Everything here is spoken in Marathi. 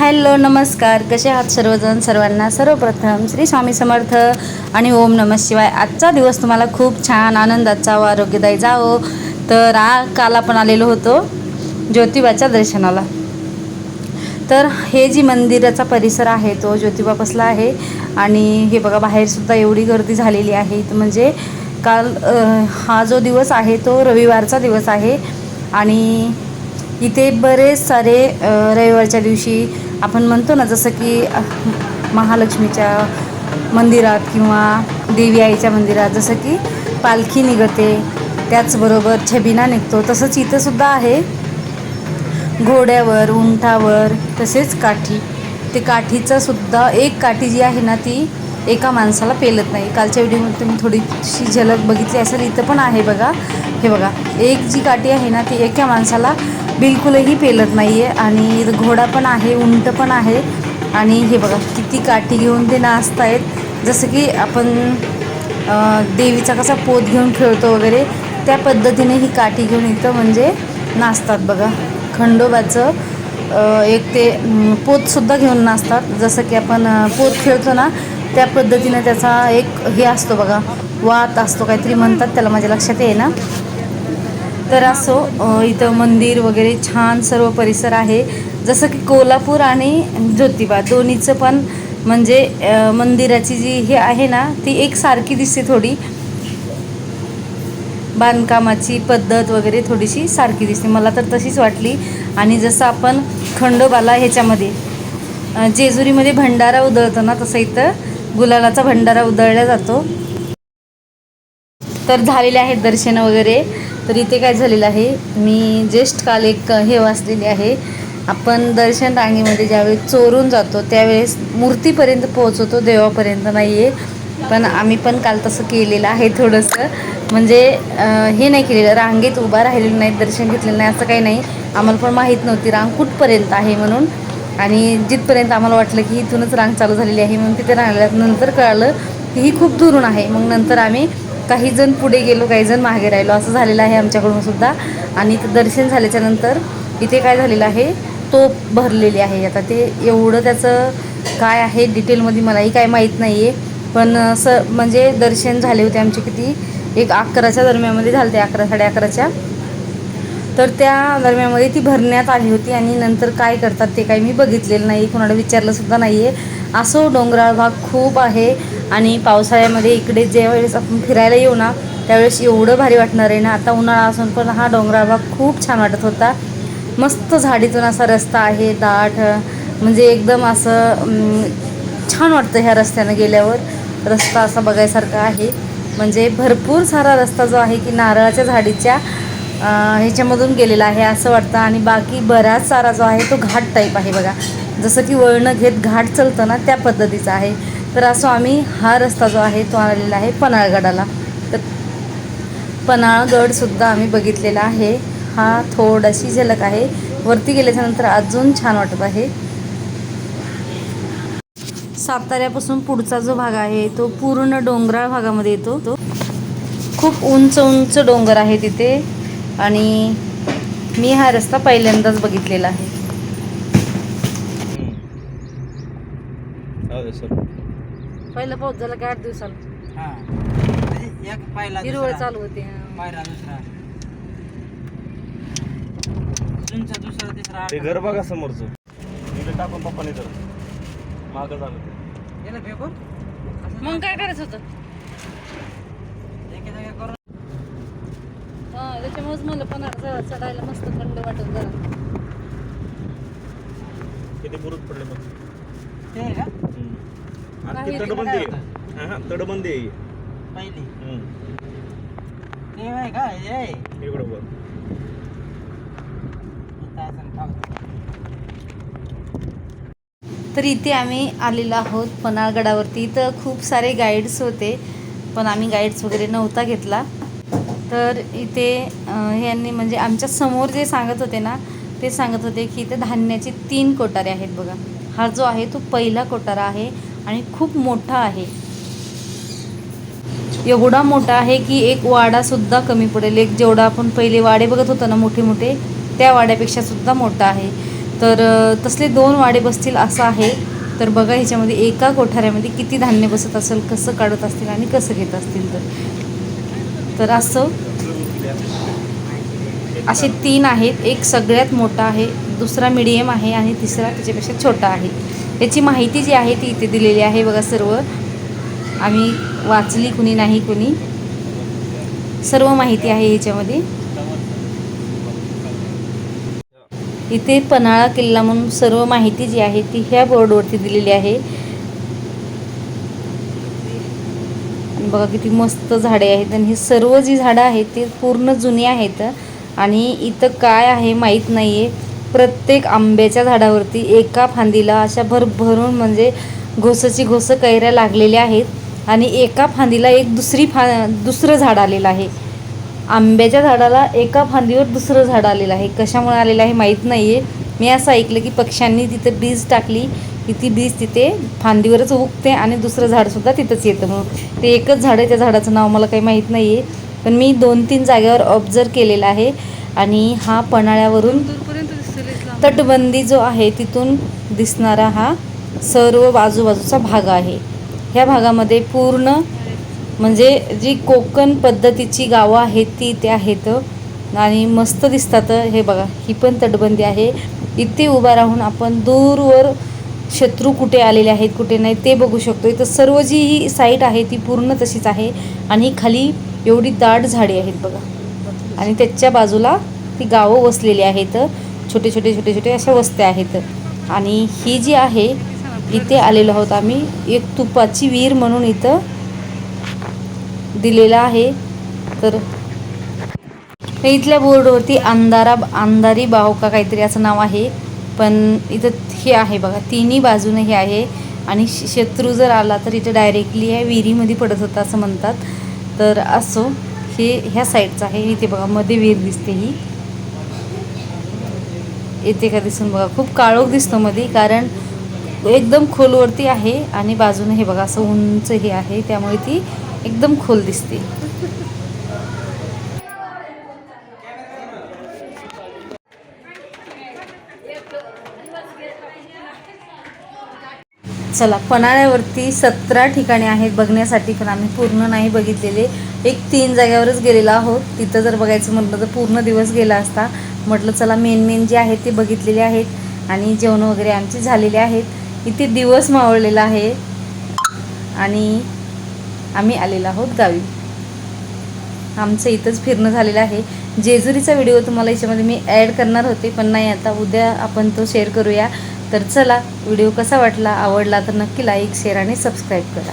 हॅलो नमस्कार. कसे आहात सर्वजण? सर्वांना सर्वप्रथम श्री स्वामी समर्थ आणि ओम नम शिवाय. आजचा दिवस तुम्हाला खूप छान आनंदाचा व आरोग्यदायी जावो. तर आ काल आपण आलेलो होतो ज्योतिबाच्या दर्शनाला. तर हे जी मंदिराचा परिसर आहे तो ज्योतिबा बसला आहे. आणि हे बघा बाहेरसुद्धा एवढी गर्दी झालेली आहे. इथं म्हणजे काल हा जो दिवस आहे तो रविवारचा दिवस आहे. आणि इथे बरेच सारे रविवारच्या दिवशी आपण म्हणतो ना जसं की महालक्ष्मीच्या मंदिरात किंवा देवी आईच्या मंदिरात जसं की पालखी निघते त्याचबरोबर छबिना निघतो तसंच इथंसुद्धा आहे. घोड्यावर उंटावर तसेच काठी. ते काठीचं सुद्धा एक काठी जी आहे ना ती एका माणसाला पेलत नाही. कालच्या व्हिडिओमध्ये तुम्ही थोडीशी झलक बघितली असेल इथं पण आहे बघा. हे बघा एक जी काठी आहे ना ती एका माणसाला बिलकुलही पेलत नाही आहे आणि घोडा पण आहे उंट पण आहे. आणि हे बघा किती काठी घेऊन ते नाचतायत. जसं की आपण देवीचा कसा पोत घेऊन खेळतो वगैरे त्या पद्धतीने ही काठी घेऊन इथं म्हणजे नाचतात बघा. खंडोबाचं एक ते पोतसुद्धा घेऊन नाचतात. जसं की आपण पोत खेळतो ना त्या पद्धतीनं त्याचा एक हे असतो बघा वात असतो काहीतरी म्हणतात त्याला माझ्या लक्षात आहे ना तर असो इथं मंदिर वगैरे छान सर्व परिसर आहे. जसं की कोल्हापूर आणि ज्योतिबा दोन्हीचं पण म्हणजे मंदिराची जी हे आहे ना ती एकसारखी दिसते थोडी. बांधकामाची पद्धत वगैरे थोडीशी सारखी दिसते. मला तर तशीच वाटली. आणि जसं आपण खंडोबाला ह्याच्यामध्ये जेजुरीमध्ये भंडारा उधळतो ना तसं इथं गुलालाचा भंडारा उधळला जातो. तर झालेले आहेत दर्शन वगैरे. तर इथे काय झालेलं आहे मी ज्येष्ठ काल एक हे वाचलेली आहे. आपण दर्शन रांगेमध्ये ज्यावेळेस चोरून जातो त्यावेळेस मूर्तीपर्यंत पोहोचवतो देवापर्यंत नाही आहे पण आम्ही पण काल तसं केलेलं आहे थोडंसं. म्हणजे हे नाही केलेलं रांगेत उभा राहिलेलं नाही दर्शन घेतलेलं नाही असं काही नाही. आम्हाला पण माहीत नव्हती रांग कुठपर्यंत आहे म्हणून. आणि जिथपर्यंत आम्हाला वाटलं की इथूनच रांग चालू झालेली आहे म्हणून तिथे राहिल्यानंतर कळालं की ही खूप दुरून आहे. मग नंतर आम्ही काही जण पुढे गेलो काही जण मागे राहिलो. असं झालेलं आहे आमच्याकडून सुद्धा. आणि दर्शन झाल्याच्यानंतर इथे काय झालेलं आहे तोप भरलेली आहे. आता ते एवढं त्याचं काय आहे डिटेलमध्ये मलाही काय माहीत नाही आहे पण असं म्हणजे दर्शन झाले होते आमचे किती? एक अकराच्या दरम्यामध्ये झाले ते अकरा साडे अकराच्या. तर त्या दरम्यानमध्ये ती भरण्यात आली होती आणि नंतर काय करतात ते काही मी बघितलेलं नाही कोणाला विचारलंसुद्धा नाही आहे असो डोंगराळ भाग खूप आहे आणि पावसाळ्यामध्ये इकडे ज्यावेळेस आपण फिरायला येऊ ना त्यावेळेस एवढं भारी वाटणार आहे ना. आता उन्हाळा असून पण हा डोंगराळ भाग खूप छान वाटत होता. मस्त झाडीतून असा रस्ता आहे दाट म्हणजे एकदम असं छान वाटतं ह्या रस्त्यानं गेल्यावर. रस्ता असा बघायसारखा आहे. म्हणजे भरपूर सारा रस्ता जो आहे की नारळाच्या झाडीच्या ह्याच्यामधून गेलेला आहे असं वाटतं. आणि बाकी बराच सारा जो आहे तो घाट टाईप आहे बघा. जसं की वळणं घेत घाट चालतं ना त्या पद्धतीचा आहे. तर असो आम्ही हा रस्ता जो आहे तो आलेला आहे पन्हाळगडाला. तर पन्हाळगडसुद्धा आम्ही बघितलेला आहे. हा थोडीशी झलक आहे. वरती गेल्याच्यानंतर अजून छान वाटत आहे. साताऱ्यापासून पुढचा जो भाग आहे तो पूर्ण डोंगराळ भागामध्ये येतो. तो खूप उंच उंच डोंगर आहे तिथे. आणि मी हा रस्ता पहिल्यांदाच बघितलेला आहे. हो सर. पहिला पाऊस झाला की आठ दिवसाला. हा. म्हणजे हिरवळ चालू होते पहिला दुसरा. तुमचा दुसरा तिसरा ते घर बघा समोरचं. तिथे टाकून पप्पाने तर. मागं झालं ते. मग काय करायचं होतं? हा त्याच्यामुळेच मला पण चढायला मस्त थंड वाटत जरा. किती बुरुज पडले मग? ते आहे का आणि काही ते तटबंदी. आहे हा, हा, तटबंदी. आहे पहिली. हम्म. ते आहे का हे? इकडं बघ. इथं असं खाऊ. तर इथे आम्ही आलेलो आहोत पन्हाळगडावरती. तर खूप सारे गाईड्स होते पण आम्ही गाईड्स वगैरे नव्हता घेतला. तर इथे ह्यांनी म्हणजे आमच्यासमोर जे सांगत होते ना ते सांगत होते की इथे धान्याचे तीन कोटारे आहेत बघा. हा जो आहे तो पहिला कोटारा आहे आणि खूप मोठा आहे. एवढा मोठा आहे की एक वाडासुद्धा कमी पडेल. एक जेवढा आपण पहिले वाडे बघत होतो ना मोठे मोठे त्या वाड्यापेक्षा सुद्धा मोठा आहे. तर तसले दोन वाडे बसतील असं आहे. तर बघा ह्याच्यामध्ये एका कोठाऱ्यामध्ये किती धान्य बसत असेल कसं काढत असतील आणि कसं घेत असतील तर. तर असं असे तीन आहेत. एक सगळ्यात मोठा आहे दुसरा मिडियम आहे आणि तिसरा त्याच्यापेक्षा छोटा आहे. याची माहिती जी आहे ती इथे दिलेली आहे बघा सर्व. आम्ही वाचली कुणी नाही कुणी. सर्व माहिती आहे याच्यामध्ये. इथे पन्हाळा किल्ला म्हणून सर्व माहिती जी आहे ती ह्या बोर्डवरती दिलेली आहे. बघा किती मस्त झाडे आहेत आणि हे सर्व जी झाडं आहेत ती पूर्ण जुनी आहेत. आणि इथं काय आहे माहीत नाही आहे प्रत्येक आंब्याच्या झाडावरती एका फांदीला अशा भरभरून म्हणजे घोसची घोसं कैऱ्या लागलेल्या आहेत आणि एका फांदीला एक दुसरी फा दुसरं झाड आलेलं आहे. आंब्याच्या झाडाला एका फांदीवर दुसरं झाड आलेलं आहे. कशामुळे आलेलं आहे माहीत नाही आहे मी असं ऐकलं की पक्ष्यांनी तिथे बीज टाकली की ती बीज तिथे फांदीवरच उगते आणि दुसरं झाडसुद्धा तिथंच येतं. म्हणून ते एकच झाड आहे त्या झाडाचं नाव मला काही माहीत नाही आहे पण मी दोन तीन जागेवर ऑब्झर्व केलेलं आहे आणि हा पन्हाळ्यावरून तटबंदी जो आहे तिथून दिसणारा हा सर्व बाजूबाजूचा भाग आहे. ह्या भागामध्ये पूर्ण म्हणजे जी कोकण पद्धतीची गावं आहेत ती इथे आहेत. आणि मस्त दिसतात हे बघा. ही पण तटबंदी आहे. इथे उभा राहून आपण दूरवर शत्रू कुठे आलेले आहेत कुठे नाही ते बघू शकतो. इथं सर्व जी ही साईट आहे ती पूर्ण तशीच आहे आणि खाली एवढी दाट झाडे आहेत बघा. आणि त्याच्या बाजूला ती गावं वसलेली आहेत. छोटे छोटे छोटे छोटे अशा वस्त्या आहेत. आणि ही जी आहे इथे आलेलो आहोत आम्ही. एक तुपाची विहीर म्हणून इथं दिलेला आहे. तर इथल्या बोर्डवरती अंधारा अंधारी बाव का काहीतरी असं नाव आहे. पण इथं हे आहे बघा तिन्ही बाजूने हे आहे. आणि श- शत्रू जर आला तर इथं डायरेक्टली या विहिरीमध्ये पडत होता असं म्हणतात. तर असो हे ह्या साईडचं आहे. इथे बघा मध्ये विहीर दिसते ही. येते का दिसून बघा खूप काळोख दिसतो मध्ये कारण एकदम खोलवरती आहे. आणि बाजूने हे बघा असं उंच हे आहे. त्यामुळे ती एकदम खोल दिसते. चला पन्हाळ्यावरती सतरा ठिकाणे आहेत बघण्यासाठी पण आम्ही पूर्ण नाही बघितलेले. एक तीन जाग्यावरच गेलेलो आहोत. तिथं जर बघायचं म्हटलं तर पूर्ण दिवस गेला असता. म्हटलं चला मेन मेन जे आहेत ते बघितलेले आहेत आणि जेवण वगैरे आमचे झालेले आहेत. इथे दिवस मावळलेला आहे आणि आम्ही आलेलो आहोत गावी. आमचं इथंच फिरणं झालेलं आहे. जेजुरीचा व्हिडिओ तुम्हाला याच्यामध्ये मी ॲड करणार होते पण नाही आता. उद्या आपण तो शेअर करूया. तर चला व्हिडिओ कसा वाटला आवडला तर नक्की लाईक शेअर आणि सबस्क्राईब करा.